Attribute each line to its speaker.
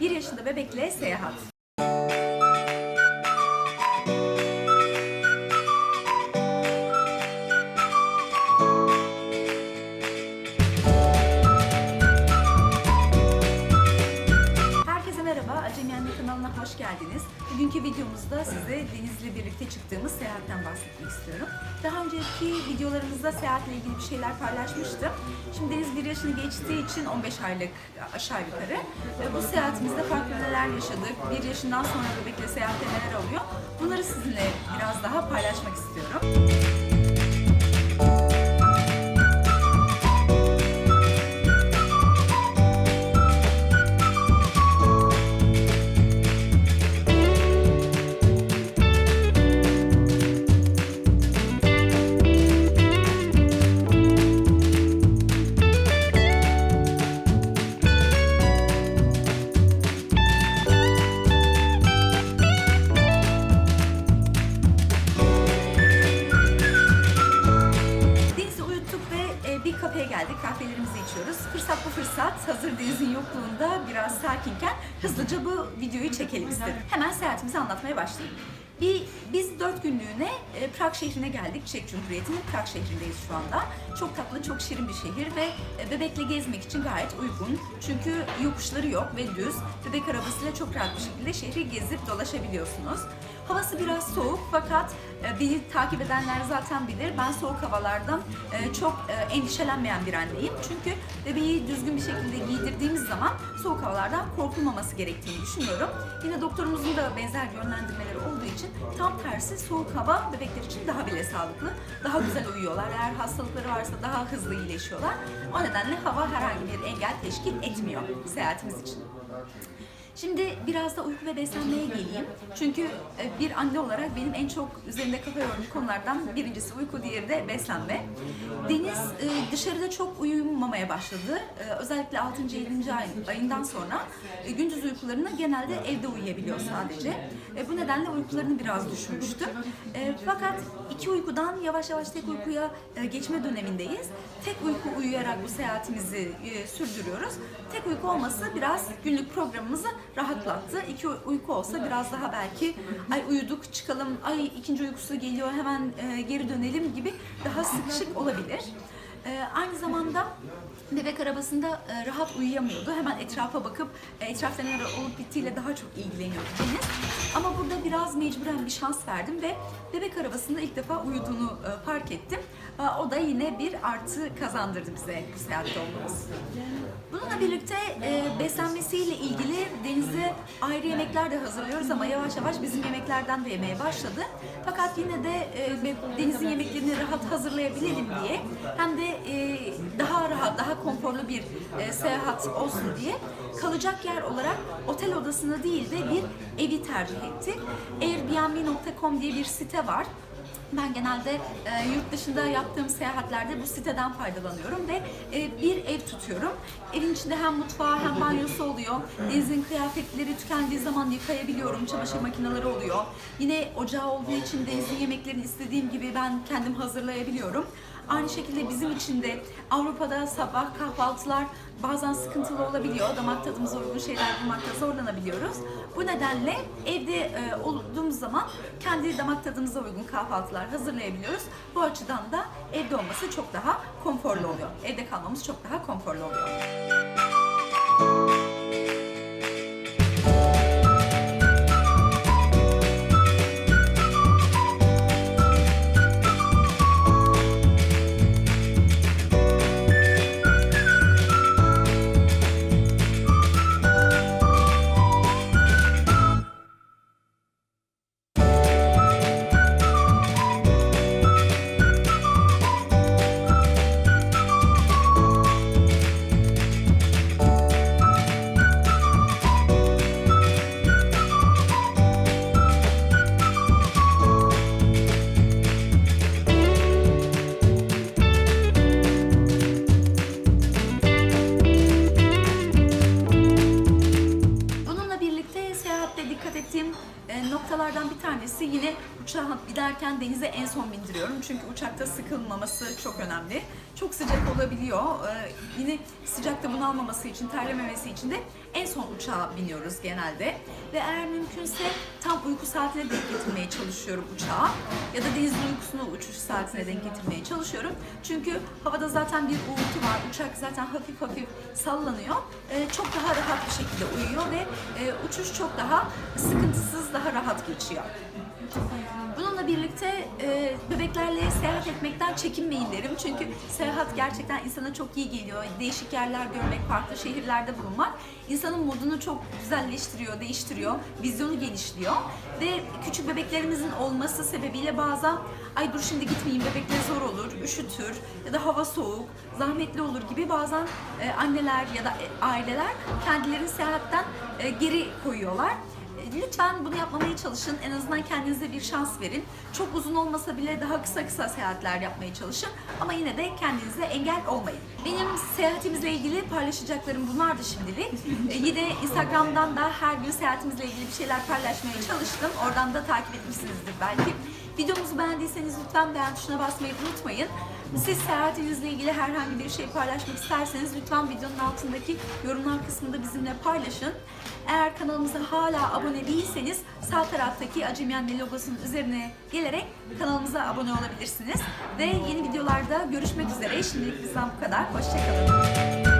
Speaker 1: 1 yaşında bebekle seyahat. Bugünkü videomuzda size Deniz'le birlikte çıktığımız seyahatten bahsetmek istiyorum. Daha önceki videolarımızda seyahatle ilgili bir şeyler paylaşmıştım. Şimdi Deniz bir yaşını geçtiği için 15 aylık aşağı yukarı. Bu seyahatimizde farklı neler yaşadık, bir yaşından sonra bebekle seyahatte neler oluyor. Bunları sizinle biraz daha paylaşmak istiyorum. Deniz'in yokluğunda biraz sakinken hızlıca bu videoyu çekelim istedim. Hemen seyahatimizi anlatmaya başlayayım. Bir, biz dört günlüğüne e, Prag şehrine geldik. Çek Cumhuriyeti'nin Prag şehrindeyiz şu anda. Çok tatlı, çok şirin bir şehir ve e, bebekle gezmek için gayet uygun. Çünkü yokuşları yok ve düz. Bebek arabasıyla çok rahat bir şekilde şehri gezip dolaşabiliyorsunuz. Havası biraz soğuk fakat beni takip edenler zaten bilir. Ben soğuk havalardan e, çok e, endişelenmeyen bir anneyim. Çünkü bebeği düzgün bir şekilde giydirdiğimiz zaman soğuk havalardan korkulmaması gerektiğini düşünüyorum. Yine doktorumuzun da benzer yönlendirmeleri olduğu için tam tersi soğuk hava bebekler için daha bile sağlıklı. Daha güzel uyuyorlar. Eğer hastalıkları varsa daha hızlı iyileşiyorlar. O nedenle hava herhangi bir engel teşkil etmiyor seyahatimiz için. Şimdi biraz da uyku ve beslenmeye geleyim. Çünkü e, bir anne olarak benim en çok üzerinde kafa yorduğum konulardan birincisi uyku, diğeri de beslenme. Deniz e, dışarıda çok uyumamaya başladı. E, Özellikle 6. 7. ay, ayından sonra gündüz uykularını genelde evde uyuyabiliyor sadece. Bu nedenle uykularını biraz düşürmüştü. E, Fakat iki uykudan yavaş yavaş tek uykuya geçme dönemindeyiz. Tek uyku uyuyarak bu seyahatimizi sürdürüyoruz. Tek uyku olması biraz günlük programımızı rahatlattı. İki uyku olsa biraz daha belki ay uyuduk çıkalım, ay ikinci uykusu geliyor hemen e, geri dönelim gibi daha sıkışık olabilir. E, aynı zamanda bebek arabasında e, rahat uyuyamıyordu. Hemen etrafa bakıp e, etrafta neler olup bittiğiyle daha çok ilgileniyordu Deniz. Ama burada biraz mecburen bir şans verdim ve bebek arabasında ilk defa uyuduğunu e, fark ettim. O da yine bir artı kazandırdı bize bu seyahatte olmamız. Bununla birlikte e, beslenmesiyle ilgili Deniz'e ayrı yemekler de hazırlıyoruz ama yavaş yavaş bizim yemeklerden de yemeye başladı. Fakat yine de e, Deniz'in yemeklerini rahat hazırlayabilelim diye hem de e, daha rahat, daha konforlu bir e, seyahat olsun diye kalacak yer olarak otel odasını değil de bir evi tercih ettik. Airbnb.com diye bir site var. Ben genelde e, yurt dışında yaptığım seyahatlerde bu siteden faydalanıyorum ve e, bir ev tutuyorum. Evin içinde hem mutfağı hem banyosu oluyor. Deniz'in kıyafetleri tükendiği zaman yıkayabiliyorum. Çamaşır makineleri oluyor. Yine ocağı olduğu için Deniz'in yemeklerini istediğim gibi ben kendim hazırlayabiliyorum. Aynı şekilde bizim için de Avrupa'da sabah kahvaltılar bazen sıkıntılı olabiliyor. Damak tadımıza uygun şeyler bulmakta zorlanabiliyoruz. Bu nedenle evde e, olduğumuz zaman kendi damak tadımıza uygun kahvaltılar hazırlayabiliyoruz. Bu açıdan da evde olması çok daha konforlu oluyor. Evde kalmamız çok daha konforlu oluyor. Tanesi yine uçağa giderken denize en son bindiriyorum. Çünkü uçakta sıkılmaması çok önemli. Çok sıcak olabiliyor. E, yine sıcakta bunalmaması için, terlememesi için de en son uçağa biniyoruz genelde. Ve eğer mümkünse tam uyku saatine denk getirmeye çalışıyorum uçağa. Ya da denizin uykusunu uçuş saatine denk getirmeye çalışıyorum. Çünkü havada zaten bir uğultu var. Uçak zaten hafif hafif sallanıyor. E, çok daha rahat bir şekilde uyuyor ve e, uçuş çok daha sıkıntısız, daha rahat geçiyor. Bununla birlikte e, bebeklerle seyahat etmekten çekinmeyin derim. Çünkü seyahat gerçekten insana çok iyi geliyor. Değişik yerler görmek, farklı şehirlerde bulunmak insanın modunu çok güzelleştiriyor, değiştiriyor, vizyonu genişliyor. Ve küçük bebeklerimizin olması sebebiyle bazen ay dur şimdi gitmeyeyim bebekle zor olur, üşütür ya da hava soğuk, zahmetli olur gibi bazen e, anneler ya da e, aileler kendilerini seyahatten e, geri koyuyorlar. E, Lütfen bunu yapmamaya çalışın. En azından kendinize bir şans verin. Çok uzun olmasa bile daha kısa kısa seyahatler yapmaya çalışın. Ama yine de kendinize engel olmayın. Benim seyahatimizle ilgili paylaşacaklarım bunlardı şimdilik. E, Yine Instagram'dan da her gün seyahatimizle ilgili bir şeyler paylaşmaya çalıştım. Oradan da takip etmişsinizdir belki. Videomuzu beğendiyseniz lütfen beğen tuşuna basmayı unutmayın. Siz seyahatinizle ilgili herhangi bir şey paylaşmak isterseniz lütfen videonun altındaki yorumlar kısmında bizimle paylaşın. Eğer kanalımıza hala abone değilseniz sağ taraftaki Acemi Anne logosunun üzerine gelerek kanalımıza abone olabilirsiniz. Ve yeni videolarda görüşmek üzere. Şimdilik bizden bu kadar. Hoşçakalın.